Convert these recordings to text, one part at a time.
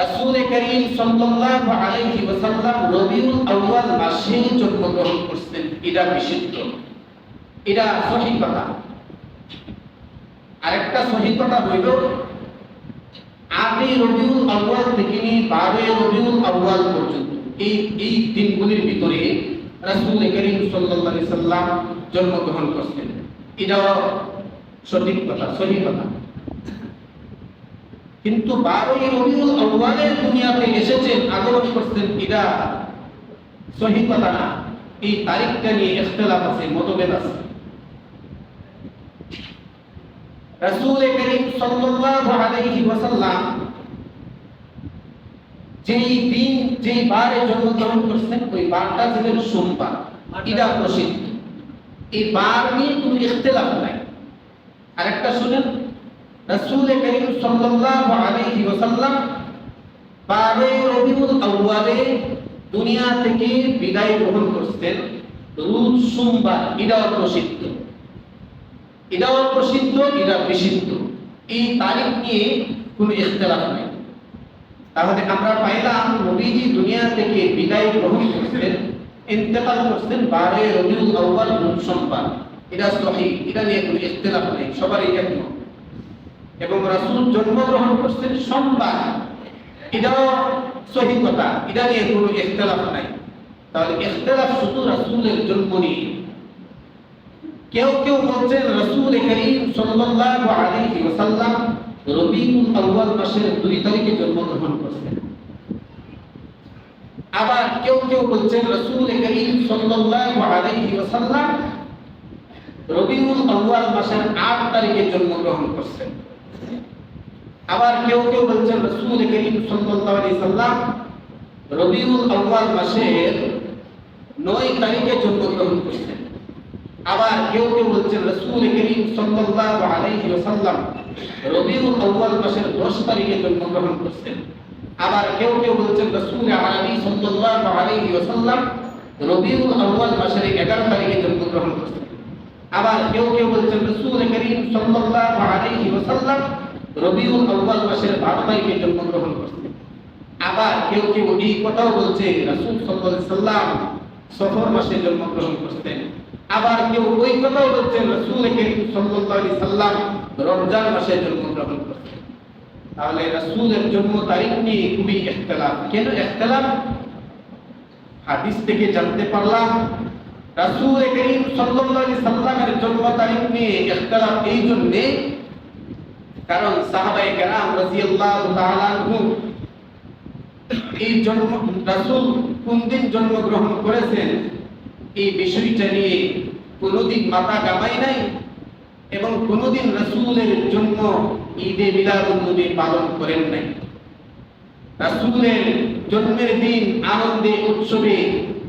রাসূল করিম সাল্লাল্লাহু আলাইহি ওয়াসাল্লাম রবিউল আউয়াল মাসে জন্মগ্রহণ এটা এটা সঠিক কথা। আরেকটা সঠিক কথা হইল রবিউল আউয়াল থেকে নিয়ে বারোই রবিউল আউয়াল পর্যন্ত এই এই দিনগুলির ভিতরে রাসূল করিম সাল্লাল্লাহু আলাইহি জন্মগ্রহণ করছেন। এটাও সঠিক কথা সঠিক কথা। কিন্তু বারোই রবিউল আউয়ালে দুনিয়াতে এসেছেন, আগমন করছেন কথা না। এই তারিখটা নিয়ে আছে, মতভেদ আছে। করিম সাল্লাল্লাহু আলাইহি ওয়াসাল্লাম যেই দিন, যেই বারে জন্মগ্রহণ করছেন, ওই বারটা ছিল সোমবার। প্রসিদ্ধ। এই বার নিয়ে কোনো ইখতিলাফ নাই। আরেকটা শুনেন? রাসূল করিম সাল্লাল্লাহু আলাইহি ওয়াসাল্লাম রবিউল আউয়ালে দুনিয়া থেকে বিদায় গ্রহণ সোমবার এটাও প্রসিদ্ধ। প্রসিদ্ধ এটা বিশুদ্ধ এই তারিখ নিয়ে কোনো ইখতিলাফ নাই। তাহলে আমরা পাইলাম নবীজি দুনিয়া থেকে বিদায় গ্রহণ করছেন, ইন্তেকাল করছেন বারোই রবিউল আউয়াল রোজ এটা সহি, এটা নিয়ে কোনো ইখতিলাফ নেই, সবারই একমত। এবং রাসূল জন্মগ্রহণ করছেন সোমবার। এটাও সহি কথা। এটা নিয়ে কোনো ইখতিলাফ নাই। তাহলে ইখতিলাফ শুধু রাসূলের জন্ম নিয়ে কেউ কেউ বলছেন, রাসূল করিম সাল্লাল্লাহু আলাইহি ওয়াসাল্লাম রবিউল আউয়াল মাসের 2 তারিখে জন্মগ্রহণ করছেন। আবার কেউ কেউ বলছেন, রাসূল করিম সাল্লাল্লাহু আলাইহি ওয়াসাল্লাম রবিউল আউয়াল মাসের 8 তারিখে জন্মগ্রহণ করছেন। আবার কেউ কেউ বলছেন রাসূল করিম সাল্লাল্লাহু আলাইহি সাল্লাম রবিউল আউয়াল মাসের 9 তারিখে জন্মগ্রহণ করছেন। আবার কেউ কেউ বলছেন রাসূল করিম সাল্লাল্লাহু আলাইহি ওয়াসাল্লাম রবিউল আউয়াল মাসের 10 তারিখে জন্মগ্রহণ করছেন। আবার কেউ কেউ বলছেন রাসূল আরবি সাল্লাল্লাহু আলাইহি ওয়াসাল্লাম রবিউল আউয়াল মাসের 11 তারিখে জন্মগ্রহণ করছেন। আবার কেউ কেউ বলছেন রাসূল করিম সাল্লাল্লাহু আলাইহি ওয়াসাল্লাম রবিউল আউয়াল মাসের 12 তারিখে জন্মগ্রহণ আবার কেউ কেউ এই কথাও বলছে, রাসূল সাল্লাম সফর মাসে জন্মগ্রহণ আবার কেউ ওই কথাও বলছেন রাসূল করিম আলাইহি সাল্লাম রমজান মাসে জন্মগ্রহণ তাহলে রাসূলের জন্ম তারিখ নিয়ে খুবই কেন হাদিস থেকে জানতে পারলাম, রাসূল করিম আলাইহি সাল্লামের জন্ম তারিখ নিয়ে ইখতিলাফ এই জন্য কারণ সাহাবায়ে কেরাম রাদিয়াল্লাহু তাআলা এই জন্ম, রাসূল কোন দিন জন্মগ্রহণ করেছেন? এই বিষয়টা নিয়ে কোনোদিন মাথা গামাই নাই এবং কোনোদিন রাসূলের জন্য ঈদে মিলাদুন নবী পালন করেন নাই। রাসূলের জন্মের দিন, আনন্দে, উৎসবে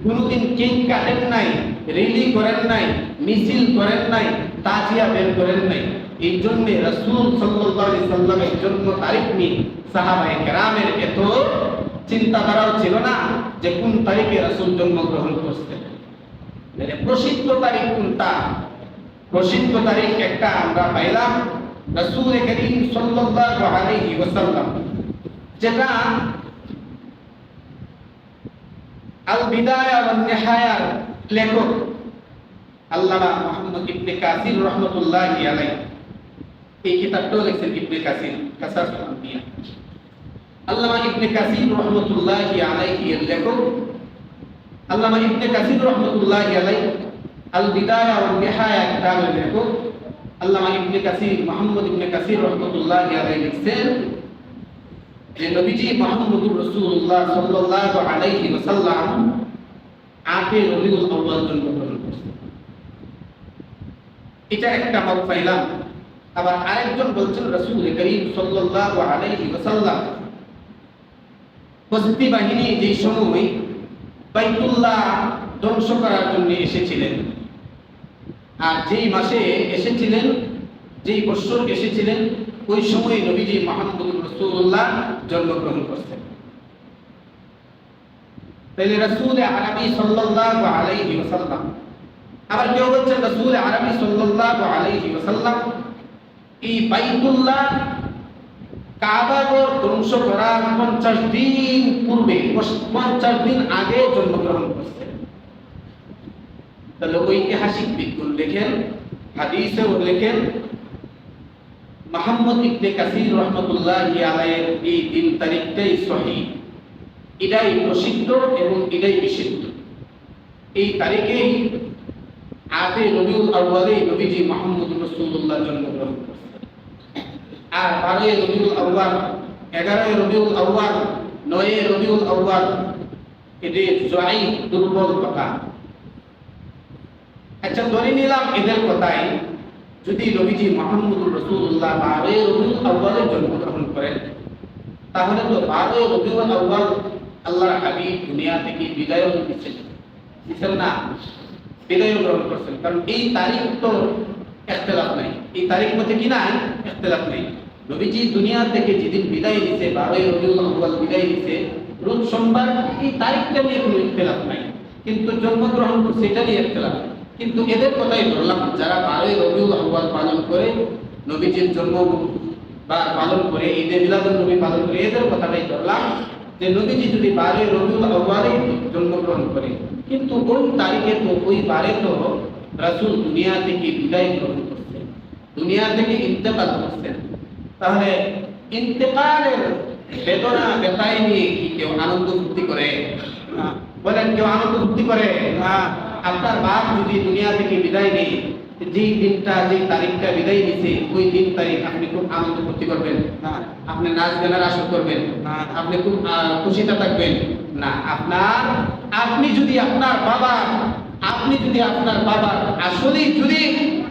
কোনোদিন কেক কাটেন নাই, রেলি করেন নাই, মিছিল করেন নাই তাজিয়া বের করেন নাই। এই জন্য রাসূল আলাইহি সাল্লামের জন্ম তারিখ নিয়ে সাহাবায়ে কেরামের এত চিন্তাধারাও ছিল না যে কোন তারিখে রাসূল জন্মগ্রহণ করছেন। মানে প্রসিদ্ধ তারিখ কোনটা? প্রসিদ্ধ তারিখ একটা আমরা পাইলাম রাসূল করিম সাল্লাল্লাহু আলাইহি ওয়াসাল্লাম, যেটা আল বিদায়া ওয়ান নিহায়ার লেখক আল্লামা মুহাম্মদ ইবনে কাসির রাহমাতুল্লাহি আলাইহি। এই কিতাবটাও লিখছেন ইবনে কাসির কাসাসুল আম্বিয়া। আল্লামা ইবনে কাসির রাহমাতুল্লাহি আলাইহি এর লেখক। আল্লামা ইবনে কাসির রাহমাতুল্লাহি আলাইহি আল বিদায়া ওয়ান নিহায়া কিতাবের লেখক। আল্লামা ইবনে কাসির, মুহাম্মদ ইবনে কাসির রাহমাতুল্লাহি আলাইহি লিখছেন যে নবীজি মুহাম্মদুর রাসূলুল্লাহ সাল্লাল্লাহু আলাইহি ওয়াসাল্লাম আটে রবিউল আউয়াল জন্মগ্রহণ এটা একটা মত পাইলাম। আবার আরেকজন বলছেন, রাসূল করিম সাল্লাল্লাহু আলাইহি ওয়াসাল্লাম। বস্তি বাহিনী যে সময় বাইতুল্লাহ ধ্বংস করার জন্য এসেছিলেন, আর যেই মাসে এসেছিলেন, যেই বছর এসেছিলেন, ওই সময় নবীজি মোহাম্মদুর রসুল্লাহ জন্মগ্রহণ করছেন। তাইলে রাসূল আরবি সাল্লাল্লাহু আলাইহি ওয়াসাল্লাম আবার কেউ বলছেন রাসূল আরবি সাল্লাল্লাহু আলাইহি ওয়াসাল্লাম, এই বাইতুল্লাহ কাবাগর ধ্বংস করার পঞ্চাশ দিন পূর্বে, পঞ্চাশ দিন আগে জন্মগ্রহণ করছেন তাহলে ঐতিহাসিক দিকগুলো লেখেন হাদিসেও লেখেন মোহাম্মদ ইবনে কাসির রহমতুল্লাহ আলাইয়ের এই দিন তারিখটাই সহি। এটাই প্রসিদ্ধ এবং এটাই বিশুদ্ধ। এই তারিখেই আটে রবিউল আউ্বালে নবীজি মোহাম্মদ রসুল্লাহ জন্মগ্রহণ আর বারোই রবিউল আউ্বাল এগারোই রবিউল আউ্বাল নয়ে রবিউল আউ্বাল এটি জয় দুর্বল কথা। আচ্ছা ধরে নিলাম এদের কথাই, যদি নবীজি মোহাম্মদুর রসুল্লাহ বারোই রবিউল আউ্বালে জন্মগ্রহণ করেন, তাহলে তো বারোই রবিউল আউ্বাল আল্লাহর হাবিব দুনিয়া থেকে বিদায় দিচ্ছেন দিচ্ছেন না? বিদায় গ্রহণ করছেন। কারণ এই তারিখ তো একতলাফ নাই। এই তারিখ মধ্যে কি নাই? একতলাফ নাই। নবীজি দুনিয়া থেকে যেদিন বিদায় দিছে বারোই রবিউল আউ্বাল বিদায় দিছে রোজ সোমবার এই তারিখটা নিয়ে কোনো ইখতলাফ নাই। কিন্তু জন্মগ্রহণ করছে, এটা নিয়ে একতলাফ কিন্তু এদের কথাই ধরলাম, যারা বারোই রবিউল আউ্বাল পালন করে, নবীজির জন্ম বা পালন করে, ঈদে মিলাদুল নবী পালন করে, এদের কথাটাই ধরলাম। যে নবীজি যদি বারে রবিউল আউ্বালে জন্মগ্রহণ করে। কিন্তু ওই তারিখে তো ওই বারে তো রাসূল দুনিয়া থেকে বিদায় গ্রহণ করছেন দুনিয়া থেকে ইন্তেকাল করছেন তাহলে ইন্তেকালের বেদনা বেতায় নিয়ে কি কেউ আনন্দ ফুর্তি করে? বলেন কেউ আনন্দ ফুর্তি করে? না। আপনার বাপ যদি দুনিয়া থেকে বিদায় নেই যেই দিনটা যেই তারিখটা বিদায় নিছে ওই দিন তারিখ আপনি খুব আনন্দ ফুর্তি করবেন। না। আপনি নাচ গানের আসর করবেন। না। আপনি খুব খুশিতে থাকবেন। না আপনার আপনি যদি আপনার বাবা আপনি যদি আপনার বাবার আসলেই যদি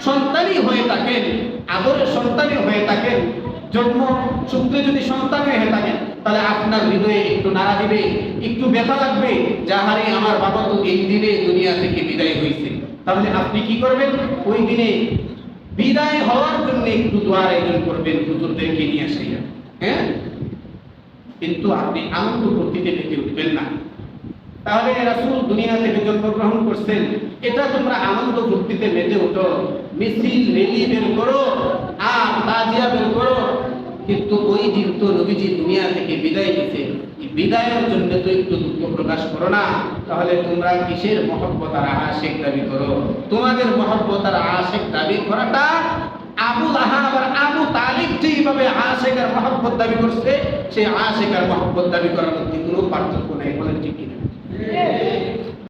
সন্তানই হয়ে থাকেন আদরের সন্তানই হয়ে থাকেন জন্ম সূত্রে যদি সন্তান হয়ে থাকেন তাহলে আপনার হৃদয়ে একটু নাড়া দিবে, একটু ব্যথা লাগবে যাহারে আমার বাবা তো এই দিনে দুনিয়া থেকে বিদায় হয়েছে। তাহলে আপনি কি করবেন? ওই দিনে বিদায় হওয়ার জন্য একটু দোয়ার আয়োজন করবেন, হুজুরদেরকে নিয়ে আসিয়া। হ্যাঁ? কিন্তু আপনি আনন্দ ফুর্তিতে মেতে উঠবেন না। তাহলে রাসূল দুনিয়া থেকে জন্মগ্রহণ করছেন। এটা তোমরা আনন্দ ফুর্তিতে মেতে ওঠো মিছিল, রেলি বের করো, আর তাজিয়া বের করো। কিন্তু ওই দিন তো নবীজি দুনিয়া থেকে বিদায় নিতে বিদায়ের জন্য তো একটু দুঃখ প্রকাশ করো না। তাহলে তোমরা কিসের মহব্বত আর আশেক দাবি করো? তোমাদের মহব্বত আর আশেক দাবি করাটা আবু লাহাব আর আবু তালিব যেইভাবে আশেক আর মহব্বত দাবি করছে, সেই আশেক আর মহব্বত দাবি করার মধ্যে কোনো পার্থক্য নেই, বলেন ঠিক কিনা?